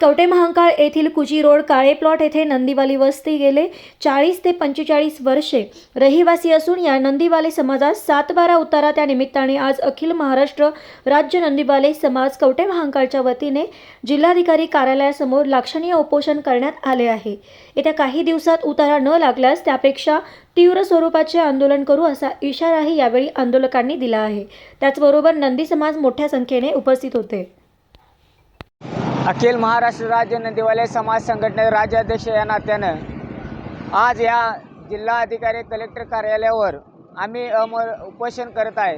कवटे महांकाळ येथील कुजी रोड काळे प्लॉट येथे नंदीवाली वस्ती गेले. चाळीस ते पंचेचाळीस वर्षे रहिवासी असून या नंदीवाले समाजात सातबारा उतारा त्या निमित्ताने आज अखिल महाराष्ट्र राज्य नंदीवाले समाज कवटे महांकाळच्या वतीने जिल्हाधिकारी कार्यालयासमोर लाक्षणीय उपोषण करण्यात आले आहे. येत्या काही दिवसात उतारा न लागल्यास त्यापेक्षा तीव्र स्वरूपाचे आंदोलन करू असा इशाराही यावेळी आंदोलकांनी दिला आहे. त्याचबरोबर नंदी समाज मोठ्या संख्येने उपस्थित होते. अखिल महाराष्ट्र राज्य नंदीवाले समाज संघटनेचे राज्याध्यक्ष या नात्यानं आज या जिल्हाधिकारी कलेक्टर कार्यालयावर आम्ही अम उपोषण करत आहे.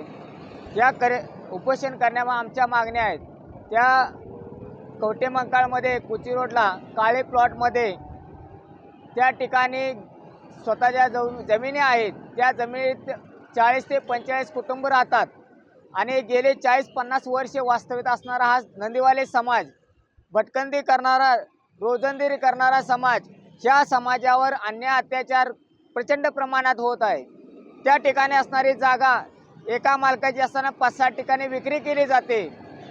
या करे उपोषण करण्यामा आमच्या मागण्या आहेत. त्या कवटे मंकाळमध्ये कुची रोडला काळे प्लॉटमध्ये त्या ठिकाणी स्वतःच्या जव जमिनी आहेत. त्या जमिनीत चाळीस ते पंचेचाळीस कुटुंब राहतात आणि गेले चाळीस पन्नास वर्षे वास्तवित असणारा हा नंदीवाले समाज भटकंती करणारा रोजंदिरी करणारा समाज ह्या समाजावर अन्याय अत्याचार प्रचंड प्रमाणात होत आहे. त्या ठिकाणी असणारी जागा एका मालकाची असताना पाच सात ठिकाणी विक्री केली जाते.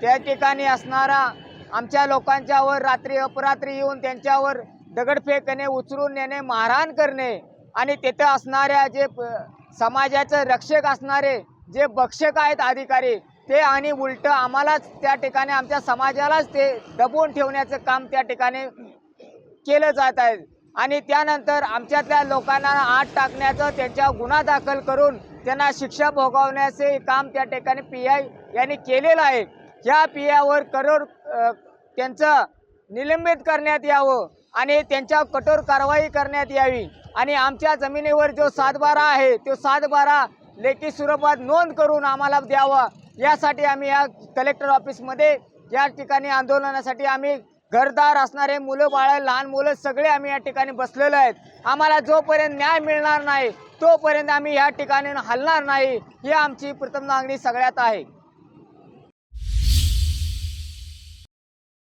त्या ठिकाणी असणारा आमच्या लोकांच्यावर रात्री अपरात्री येऊन त्यांच्यावर दगडफेक करणे उचलून नेणे मारहाण करणे आणि तिथं असणाऱ्या जे प- समाजाचं रक्षक असणारे जे भक्षक आहेत अधिकारी ते आणि उलट आम्हालाच त्या ठिकाणी आमच्या समाजालाच ते दबवून ठेवण्याचं काम त्या ठिकाणी केलं जात आहे. आणि त्यानंतर आमच्यातल्या लोकांना आत टाकण्याचं त्यांच्या गुन्हा दाखल करून त्यांना शिक्षा भोगवण्याचे काम त्या ठिकाणी पी आय यांनी केलेलं आहे. या पी आयवर करोड त्यांचं निलंबित करण्यात यावं आणि त्यांच्या कठोर कारवाई करण्यात यावी. आणि आमच्या जमिनीवर जो सातबारा आहे तो सातबारा लेखी स्वरूपात नोंद करून आम्हाला द्यावा. यासाठी आम्ही या कलेक्टर ऑफिसमध्ये या ठिकाणी आंदोलनासाठी आम्ही घरदार असणारे मुलं बाळं लहान मुलं सगळे आम्ही या ठिकाणी बसलेलो आहेत. आम्हाला जोपर्यंत न्याय मिळणार नाही तोपर्यंत आम्ही या ठिकाणी हलणार नाही ही आमची प्रथम मागणी सगळ्यात आहे.